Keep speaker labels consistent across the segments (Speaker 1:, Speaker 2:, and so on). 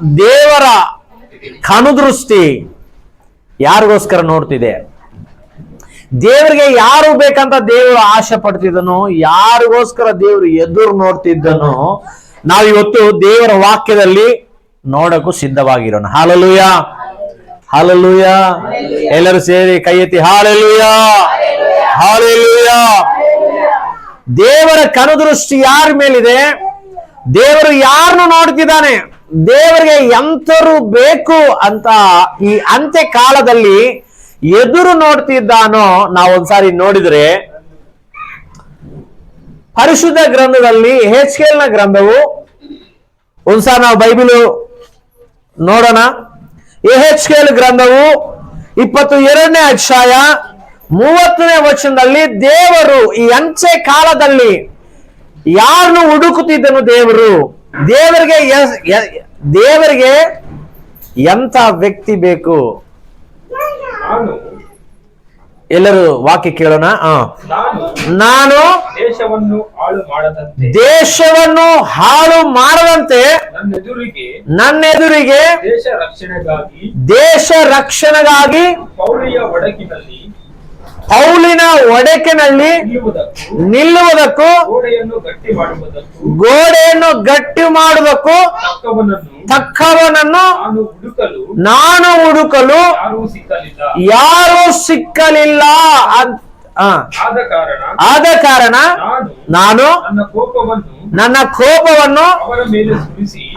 Speaker 1: ದೇವರ ಕನುದೃಷ್ಟಿ ಯಾರಿಗೋಸ್ಕರ ನೋಡ್ತಿದೆ? ದೇವರಿಗೆ ಯಾರು ಬೇಕಂತ ದೇವರು ಆಶೆ ಪಡ್ತಿದ್ದನು, ಯಾರಿಗೋಸ್ಕರ ದೇವರು ಎದುರು ನೋಡ್ತಿದ್ದನೋ ನಾವಿವತ್ತು ದೇವರ ವಾಕ್ಯದಲ್ಲಿ ನೋಡಕ್ಕೂ ಸಿದ್ಧವಾಗಿರೋಣ. ಹಾಲಲುಯ! ಹಾಲಲುಯ! ಎಲ್ಲರೂ ಸೇರಿ ಕೈ ಎತ್ತಿ, ಹಾಲೆಲುಯ! ಹಾಲೆಲುಯ! ದೇವರ ಕನುದೃಷ್ಟಿ ಯಾರ ಮೇಲಿದೆ? ದೇವರು ಯಾರನ್ನು ನೋಡ್ತಿದ್ದಾನೆ? ದೇವರಿಗೆ ಎಂತರು ಬೇಕು ಅಂತ ಈ ಅಂತ್ಯ ಕಾಲದಲ್ಲಿ ಎದುರು ನೋಡ್ತಿದ್ದಾನೋ ನಾವು ಒಂದ್ಸಾರಿ ನೋಡಿದ್ರೆ, ಪರಿಶುದ್ಧ ಗ್ರಂಥದಲ್ಲಿ ಹೆಚ್ಕೇಲ್ನ ಗ್ರಂಥವು, ಒಂದ್ಸಾರಿ ನಾವು ಬೈಬಿಲು ನೋಡೋಣ. ಎಹೆಚ್ಕೇಲ್ ಗ್ರಂಥವು ಇಪ್ಪತ್ತು ಎರಡನೇ ಅಧ್ಯಾಯ ಮೂವತ್ತನೇ ವಚನದಲ್ಲಿ ದೇವರು ಈ ಅಂಚೆ ಕಾಲದಲ್ಲಿ ಯಾರನ್ನು ಹುಡುಕುತ್ತಿದ್ದನು ದೇವರು? ದೇವರಿಗೆ ದೇವರಿಗೆ ಎಂತ ವ್ಯಕ್ತಿ ಬೇಕು? ಎಲ್ಲರೂ ವಾಕ್ಯ ಕೇಳೋಣ.
Speaker 2: ನಾನು
Speaker 1: ನಾನು
Speaker 2: ದೇಶವನ್ನು ಹಾಳು ಮಾಡದಂತೆ.
Speaker 1: ದೇಶವನ್ನು ಹಾಳು ಮಾಡದಂತೆ
Speaker 2: ನನ್ನ
Speaker 1: ಎದುರಿಗೆ
Speaker 2: ದೇಶ ರಕ್ಷಣೆಗಾಗಿ
Speaker 1: ದೇಶ ರಕ್ಷಣೆಗಾಗಿ
Speaker 2: ಪೌಳಿಯ ಒಡಕಿನಲ್ಲಿ
Speaker 1: ಪೌಲಿನ ಒಡಕಿನಲ್ಲಿ
Speaker 2: ನಿಲ್ಲುವುದಕ್ಕೂ ಗೋಡೆಯನ್ನು ಗಟ್ಟಿ ಮಾಡುವುದಕ್ಕೂ ತಕ್ಕವನನ್ನು ನಾನು ಹುಡುಕಲು ಯಾರು ಸಿಕ್ಕಲಿಲ್ಲ
Speaker 1: ಯಾರೂ ಸಿಕ್ಕಲಿಲ್ಲ ಅಂತ ಆ.
Speaker 2: ಆದ ಕಾರಣ
Speaker 1: ಆದ ಕಾರಣ
Speaker 2: ನಾನು
Speaker 1: ನಾನು
Speaker 2: ನನ್ನ ಕೋಪವನ್ನು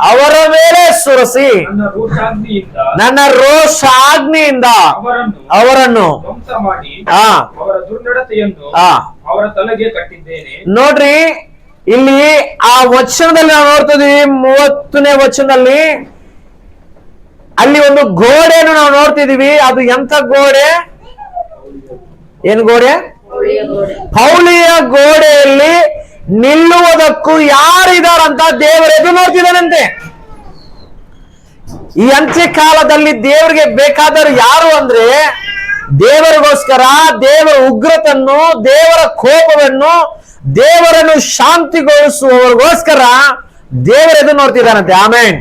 Speaker 2: ಅವರ ಮೇಲೆ ಸುರಿಸಿ. ನನ್ನ ರೋಷಾಗ್ನಿಯಿಂದ ಅವರನ್ನು ಅವರ ತಲೆಗೆ ಕಟ್ಟಿದ್ದೇನೆ
Speaker 1: ನೋಡ್ರಿ ಇಲ್ಲಿ ಆ ವಚನದಲ್ಲಿ ನಾವು ನೋಡ್ತಿದೀವಿ ಮೂವತ್ತನೇ ವಚನದಲ್ಲಿ ಅಲ್ಲಿ ಒಂದು ಗೋಡೆಯನ್ನು ನಾವು ನೋಡ್ತಿದೀವಿ ಅದು ಎಂತ ಗೋಡೆ? ಏನ್ ಗೋಡೆ. ಪೌಳಿಯ ಗೋಡೆಯಲ್ಲಿ ನಿಲ್ಲುವುದಕ್ಕೂ ಯಾರಿದಾರಂತ ದೇವರೆದು ನೋಡ್ತಿದ್ದಾನಂತೆ ಈ ಅಂತ್ಯ ಕಾಲದಲ್ಲಿ ದೇವರಿಗೆ ಬೇಕಾದರು ಯಾರು ಅಂದ್ರೆ ದೇವರಿಗೋಸ್ಕರ ದೇವರ ಉಗ್ರತನ್ನು, ದೇವರ ಕೋಪವನ್ನು, ದೇವರನ್ನು ಶಾಂತಿಗೊಳಿಸುವವರಿಗೋಸ್ಕರ ದೇವರೆದು ನೋಡ್ತಿದ್ದಾನಂತೆ ಆಮೇನ್.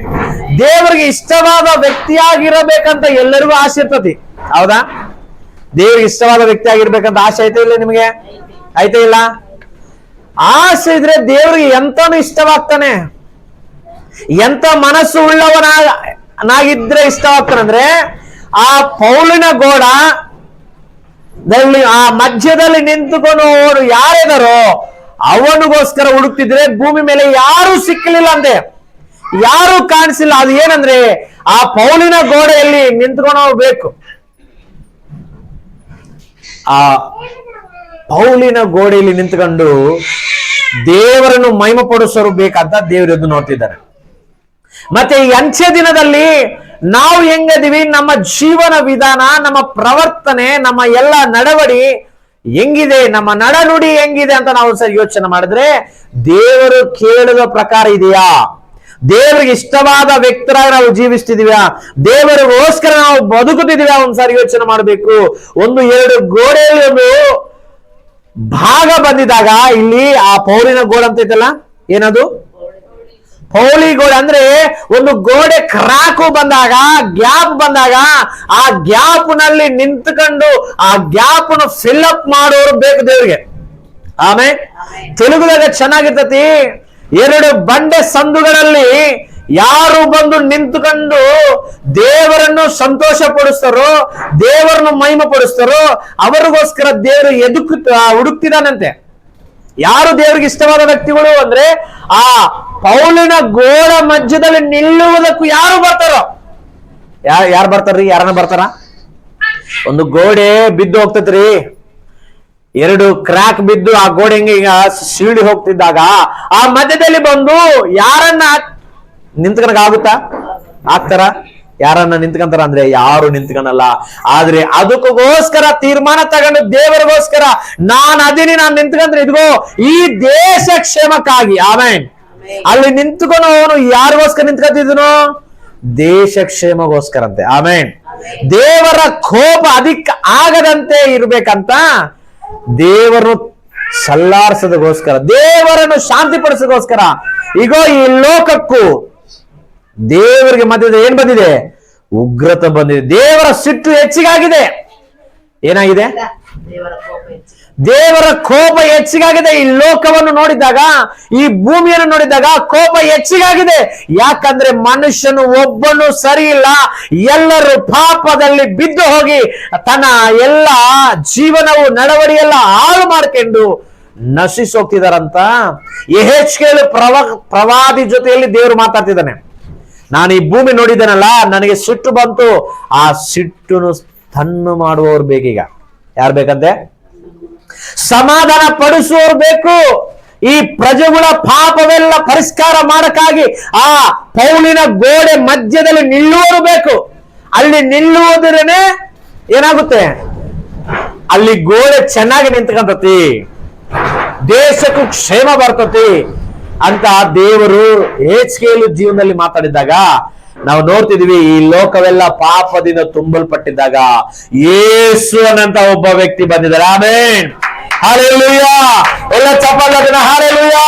Speaker 1: ದೇವರಿಗೆ ಇಷ್ಟವಾದ ವ್ಯಕ್ತಿಯಾಗಿರಬೇಕಂತ ಎಲ್ಲರಿಗೂ ಆಸೆ ಇರ್ತತಿ ಹೌದಾ? ದೇವರಿಗೆ ಇಷ್ಟವಾದ ವ್ಯಕ್ತಿ ಆಗಿರ್ಬೇಕಂತ ಆಸೆ ಐತೆ ಇಲ್ಲ ನಿಮಗೆ? ಐತೆ ಇಲ್ಲ? ಆಸೆ ಇದ್ರೆ ದೇವ್ರಿಗೆ ಎಂತನು ಇಷ್ಟವಾಗ್ತಾನೆ. ಎಂತ ಮನಸ್ಸು ಉಳ್ಳವನಾಗಿದ್ರೆ ಇಷ್ಟವಾಗ್ತಾನಂದ್ರೆ ಆ ಪೌಲಿನ ಗೋಡ ಆ ಮಧ್ಯದಲ್ಲಿ ನಿಂತುಕೊಂಡು ಅವರು ಯಾರಿದಾರೋ ಅವನಿಗೋಸ್ಕರ ಹುಡುಕ್ತಿದ್ರೆ ಭೂಮಿ ಮೇಲೆ ಯಾರು ಸಿಕ್ಕಲಿಲ್ಲ ಅಂದೆ. ಯಾರು ಕಾಣಿಸಿಲ್ಲ. ಅದು ಏನಂದ್ರೆ ಆ ಪೌಲಿನ ಗೋಡೆಯಲ್ಲಿ ನಿಂತ್ಕೊಂಡು ಬೇಕು. ಆ ಪೌಲಿನ ಗೋಡೆಯಲ್ಲಿ ನಿಂತ್ಕೊಂಡು ದೇವರನ್ನು ಮಹಿಮಪಡಿಸೋರು ಬೇಕಂತ ದೇವರದ್ದು ನೋಡ್ತಿದ್ದಾರೆ. ಮತ್ತೆ ಈ ಅಂಚೆ ದಿನದಲ್ಲಿ ನಾವು ಹೆಂಗದೀವಿ? ನಮ್ಮ ಜೀವನ ವಿಧಾನ, ನಮ್ಮ ಪ್ರವರ್ತನೆ, ನಮ್ಮ ಎಲ್ಲ ನಡವಡಿ ಹೆಂಗಿದೆ? ನಮ್ಮ ನಡನುಡಿ ಹೆಂಗಿದೆ ಅಂತ ನಾವು ಸರಿ ಯೋಚನೆ ಮಾಡಿದ್ರೆ ದೇವರು ಕೇಳಿದ ಪ್ರಕಾರ ಇದೆಯಾ? ದೇವರಿಗೆ ಇಷ್ಟವಾದ ವ್ಯಕ್ತರಾಗಿ ನಾವು ಜೀವಿಸ್ತಿದೀವ್ಯಾ ದೇವರಿಗೋಸ್ಕರ ನಾವು ಬದುಕುತ್ತಿದೀವ್ಯಾ ಒಂದ್ಸಾರಿ ಯೋಚನೆ ಮಾಡಬೇಕು. ಒಂದು ಎರಡು ಗೋಡೆಯಲ್ಲಿ ಒಂದು ಭಾಗ ಬಂದಿದಾಗ ಇಲ್ಲಿ ಆ ಪೌಲಿನ ಗೋಡೆ ಅಂತ ಐತಲ್ಲ? ಏನದು? ಪೌಳಿ ಗೋಡೆ ಅಂದ್ರೆ ಒಂದು ಗೋಡೆ ಕ್ರಾಕು ಬಂದಾಗ ಗ್ಯಾಪ್ ಬಂದಾಗ ಆ ಗ್ಯಾಪ್ನಲ್ಲಿ ನಿಂತ್ಕೊಂಡು ಆ ಗ್ಯಾಪ್ನ ಫಿಲ್ ಅಪ್ ಮಾಡೋರು ಬೇಕು ದೇವ್ರಿಗೆ. ಆಮೇಲೆ ತೆಲುಗುದಾಗ ಚೆನ್ನಾಗಿರ್ತತಿ. ಎರಡು ಬಂಡೆ ಸಂದುಗಳಲ್ಲಿ ಯಾರು ಬಂದು ನಿಂತುಕೊಂಡು ದೇವರನ್ನು ಸಂತೋಷ ಪಡಿಸ್ತಾರೋ ದೇವರನ್ನು ಮಹಿಮ ಪಡಿಸ್ತಾರೋ ಅವರಿಗೋಸ್ಕರ ದೇವರು ಎದುಕು ಹುಡುಕ್ತಿದಾನಂತೆ ಯಾರು ದೇವರಿಗೆ ಇಷ್ಟವಾದ ವ್ಯಕ್ತಿಗಳು ಅಂದ್ರೆ ಆ ಪೌಲಿನ ಗೋಳ ಮಧ್ಯದಲ್ಲಿ ನಿಲ್ಲುವುದಕ್ಕೂ ಯಾರು ಬರ್ತಾರೋ? ಯಾರು ಯಾರು ಬರ್ತಾರ್ರಿ? ಯಾರನ್ನ ಬರ್ತಾರ? ಒಂದು ಗೋಡೆ ಬಿದ್ದು ಹೋಗ್ತೈತ್ರಿ. ಎರಡು ಕ್ರ್ಯಾಕ್ ಬಿದ್ದು ಆ ಗೋಡೆ ಹಿಂಗೆ ಸೀಳಿ ಹೋಗ್ತಿದ್ದಾಗ ಆ ಮಧ್ಯದಲ್ಲಿ ಬಂದು ಯಾರನ್ನ ನಿಂತ್ಕನಕ್ ಆಗುತ್ತಾ ಆಗ್ತಾರ? ಯಾರನ್ನ ನಿಂತ್ಕಂತಾರ ಅಂದ್ರೆ ಯಾರು ನಿಂತ್ಕನಲ್ಲ ಆದ್ರೆ ಅದಕ್ಕೋಸ್ಕರ ತೀರ್ಮಾನ ತಗೊಂಡು ದೇವರಿಗೋಸ್ಕರ ನಾನ್ ಅದೀನಿ ನಾನ್ ನಿಂತ್ಕಂದ್ರೆ ಇದ್ಗೋ ಈ ದೇಶ ಕ್ಷೇಮಕ್ಕಾಗಿ. ಆಮೇನ್. ಅಲ್ಲಿ ನಿಂತ್ಕೊಂಡು ಅವನು ಯಾರಿಗೋಸ್ಕರ ನಿಂತ್ಕೊತಿದ್ನು ದೇಶ ಕ್ಷೇಮಗೋಸ್ಕರ ಅಂತೆ ಆಮೇನ್. ದೇವರ ಕೋಪ ಅಧಿಕ ಆಗದಂತೆ ಇರ್ಬೇಕಂತ ದೇವರು ಸಲ್ಲಾರ್ಸದಗೋಸ್ಕರ ದೇವರನ್ನು ಶಾಂತಿಪಡಿಸೋದಕ್ಕೋಸ್ಕರ ಈಗ ಈ ಲೋಕಕ್ಕೂ ದೇವರಿಗೆ ಮಧ್ಯದ ಏನ್ ಬಂದಿದೆ? ಉಗ್ರತೆ ಬಂದಿದೆ. ದೇವರ ಸಿಟ್ಟು ಹೆಚ್ಚಿಗಾಗಿದೆ. ಏನಾಗಿದೆ?
Speaker 3: ದೇವರ ಕೋಪ
Speaker 1: ಹೆಚ್ಚಿಗಾಗಿದೆ. ಈ ಲೋಕವನ್ನು ನೋಡಿದಾಗ ಈ ಭೂಮಿಯನ್ನು ನೋಡಿದಾಗ ಕೋಪ ಹೆಚ್ಚಿಗಾಗಿದೆ. ಯಾಕಂದ್ರೆ ಮನುಷ್ಯನು ಒಬ್ಬನು ಸರಿ ಇಲ್ಲ. ಎಲ್ಲರೂ ಪಾಪದಲ್ಲಿ ಬಿದ್ದು ಹೋಗಿ ತನ್ನ ಎಲ್ಲ ಜೀವನವು ನಡವಳಿಯೆಲ್ಲ ಹಾಳು ಮಾಡ್ಕೊಂಡು ನಶಿಸೋಗ್ತಿದಾರಂತ. ಎಹೆಚ್ಕೇಳು ಪ್ರವ ಪ್ರವಾದಿ ಜೊತೆಯಲ್ಲಿ ದೇವರು ಮಾತಾಡ್ತಿದ್ದಾನೆ. ನಾನು ಈ ಭೂಮಿ ನೋಡಿದ್ದೇನಲ್ಲ, ನನಗೆ ಸಿಟ್ಟು ಬಂತು. ಆ ಸಿಟ್ಟನ್ನು ತನ್ನು ಮಾಡುವವರು ಬೇಕೀಗ. ಯಾರು ಬೇಕಂತೆ? ಸಮಾಧಾನ ಪಡಿಸುವವರು ಬೇಕು. ಈ ಪ್ರಜೆಗಳ ಪಾಪವೆಲ್ಲ ಪರಿಷ್ಕಾರ ಮಾಡಕ್ಕಾಗಿ ಆ ಪೌಲಿನ ಗೋಡೆ ಮಧ್ಯದಲ್ಲಿ ನಿಲ್ಲುವರು ಬೇಕು. ಅಲ್ಲಿ ನಿಲ್ಲುವುದರೇನೆ ಏನಾಗುತ್ತೆ? ಅಲ್ಲಿ ಗೋಡೆ ಚೆನ್ನಾಗಿ ನಿಂತ್ಕೊಂತತಿ. ದೇಶಕ್ಕೂ ಕ್ಷೇಮ ಬರ್ತತಿ. ಅಂತ ದೇವರು ಹೆಚ್ಚಿಗೆಯಲು ಜೀವನದಲ್ಲಿ ಮಾತಾಡಿದಾಗ ನಾವು ನೋಡ್ತಿದೀವಿ, ಈ ಲೋಕವೆಲ್ಲ ಪಾಪದಿಂದ ತುಂಬಲ್ಪಟ್ಟಿದ್ದಾಗ ಏಸು ಅನ್ನಂತ ಒಬ್ಬ ವ್ಯಕ್ತಿ ಬಂದಿದ್ದಾರೆ. ಆಮೇನ್. ಹಾಲೆಲೂಯ ಎಲ್ಲ ಚಪ್ಪಾಲ ಹಾಲೆಲೂಯ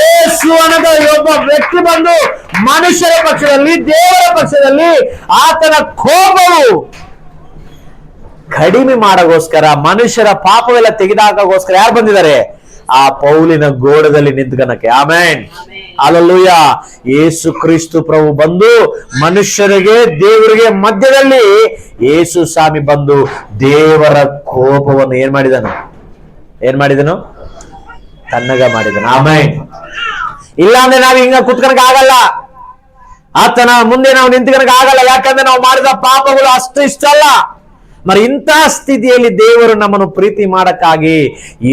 Speaker 1: ಏಸು ಅನ್ನದ ಒಬ್ಬ ವ್ಯಕ್ತಿ ಬಂದು ಮನುಷ್ಯರ ಪಕ್ಷದಲ್ಲಿ, ದೇವರ ಪಕ್ಷದಲ್ಲಿ ಆತನ ಕೋಪವು ಕಡಿಮೆ ಮಾಡೋಗೋಸ್ಕರ, ಮನುಷ್ಯರ ಪಾಪವೆಲ್ಲ ತೆಗೆದಾಕೋಸ್ಕರ ಯಾರು ಬಂದಿದ್ದಾರೆ? ಆ ಪೌಲಿನ ಗೋಡದಲ್ಲಿ ನಿಂತ್ಕನಕ್ಕೆ ಆಮೇನ್. ಅಲ್ಲೂಯ ಏಸು ಕ್ರಿಸ್ತು ಪ್ರಭು ಬಂದು ಮನುಷ್ಯರಿಗೆ, ದೇವರಿಗೆ ಮಧ್ಯದಲ್ಲಿ ಯೇಸು ಸ್ವಾಮಿ ಬಂದು ದೇವರ ಕೋಪವನ್ನು ಏನ್ ಮಾಡಿದನು? ಏನ್ ಮಾಡಿದನು? ತನ್ನಗ ಮಾಡಿದನು. ಆಮೇನ್. ಇಲ್ಲಾಂದ್ರೆ ನಾವು ಹಿಂಗ ಕುತ್ಕನಕ ಆಗಲ್ಲ. ಆತನ ಮುಂದೆ ನಾವು ನಿಂತ್ಕನಕ ಆಗಲ್ಲ. ಯಾಕಂದ್ರೆ ನಾವು ಮಾಡಿದ ಪಾಪಗಳು ಅಷ್ಟು ಇಷ್ಟ ಅಲ್ಲ మరి ಇಂಥ ಸ್ಥಿತಿಯಲ್ಲಿ ದೇವರು ನಮ್ಮನ್ನು ಪ್ರೀತಿ ಮಾಡಕ್ಕಾಗಿ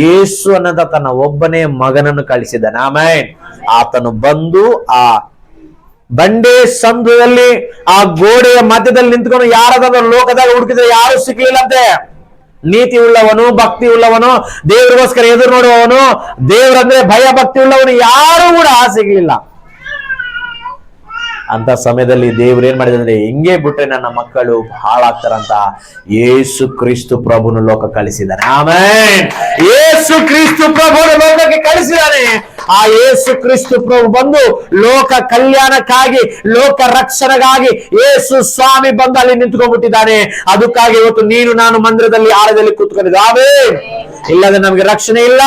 Speaker 1: ಯೇಸು ಅನ್ನದ ತನ್ನ ಒಬ್ಬನೇ ಮಗನನ್ನು ಕಳಿಸಿದ ಆಮೇನ್. ಆತನು ಬಂದು ಆ ಬಂಡೆ ಸಂಧುವಲ್ಲಿ ಆ ಗೋಡೆಯ ಮಧ್ಯದಲ್ಲಿ ನಿಂತ್ಕೊಂಡು ಯಾರದಾದ್ರೂ ಲೋಕದಾಗ ಹುಡುಕಿದ್ರೆ ಯಾರು ಸಿಗ್ಲಿಲ್ಲಂತೆ ನೀತಿ ಉಳ್ಳವನು ಭಕ್ತಿ ಉಳ್ಳವನು ದೇವರಿಗೋಸ್ಕರ ಎದುರು ನೋಡುವವನು, ದೇವರಂದ್ರೆ ಭಯ ಭಕ್ತಿ ಉಳ್ಳವನು ಯಾರು ಕೂಡ ಸಿಗ್ಲಿಲ್ಲ. ಅಂತ ಸಮಯದಲ್ಲಿ ದೇವ್ರು ಏನ್ ಮಾಡಿದಂದ್ರೆ ಹಿಂಗೆ ಬಿಟ್ರೆ ನನ್ನ ಮಕ್ಕಳು ಹಾಳಾಗ್ತಾರಂತ ಯೇಸು ಕ್ರಿಸ್ತು ಪ್ರಭುನ ಲೋಕ ಕಳಿಸಿದ್ದಾನೆ ಆಮೇನ್. ಯೇಸು ಕ್ರಿಸ್ತು ಪ್ರಭುನು ಲೋಕಕ್ಕೆ ಕಳಿಸಿದ್ದಾನೆ. ಆ ಯೇಸು ಕ್ರಿಸ್ತು ಪ್ರಭು ಬಂದು ಲೋಕ ಕಲ್ಯಾಣಕ್ಕಾಗಿ, ಲೋಕ ರಕ್ಷಣೆಗಾಗಿ ಯೇಸು ಸ್ವಾಮಿ ಬಂದು ಅಲ್ಲಿ ನಿಂತ್ಕೊಂಡ್ಬಿಟ್ಟಿದ್ದಾನೆ. ಅದಕ್ಕಾಗಿ ಇವತ್ತು ನೀನು ನಾನು ಮಂದಿರದಲ್ಲಿ ಆಳದಲ್ಲಿ ಕೂತ್ಕೊಂಡಿದ್ದೆ. ಆವೇ ಇಲ್ಲದೆ ನಮಗೆ ರಕ್ಷಣೆ ಇಲ್ಲ.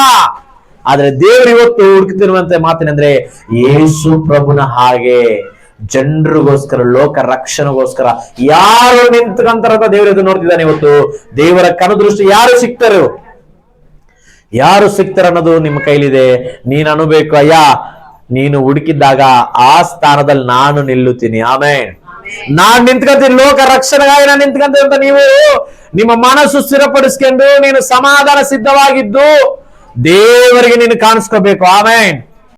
Speaker 1: ಆದ್ರೆ ದೇವರು ಇವತ್ತು ಹುಡುಕ್ತಿರುವಂತ ಮಾತಿನಂದ್ರೆ, ಯೇಸು ಪ್ರಭುನ ಹಾಗೆ ಜನರಿಗೋಸ್ಕರ ಲೋಕ ರಕ್ಷಣೆಗೋಸ್ಕರ ಯಾರು ನಿಂತ್ಕಂತಾರಂತ ದೇವರು ಎದುರು ನೋಡ್ತಿದ್ದಾನೆ ಇವತ್ತು. ದೇವರ ಕನದೃಷ್ಟಿ ಯಾರು ಸಿಗ್ತಾರೋ ಯಾರು ಸಿಗ್ತಾರ ಅನ್ನೋದು ನಿಮ್ಮ ಕೈಲಿದೆ. ನೀನು ಅನ್ಬೇಕು, ಅಯ್ಯ, ನೀನು ಹುಡುಕಿದ್ದಾಗ ಆ ಸ್ಥಾನದಲ್ಲಿ ನಾನು ನಿಲ್ಲುತ್ತೀನಿ. ಆಮೇ ನಾನ್ ನಿಂತ್ಕೊಂತೀನಿ ಲೋಕ ರಕ್ಷಣೆಗಾಗಿ ನಾನು ನಿಂತ್ಕೊಂತೀನಿ ಅಂತ ನೀವು ನಿಮ್ಮ ಮನಸ್ಸು ಸ್ಥಿರಪಡಿಸ್ಕೊಂಡು ನೀನು ಸಮಾಧಾನ ಸಿದ್ಧವಾಗಿದ್ದು ದೇವರಿಗೆ ನೀನು ಕಾಣಿಸ್ಕೋಬೇಕು. ಆಮೇನ್.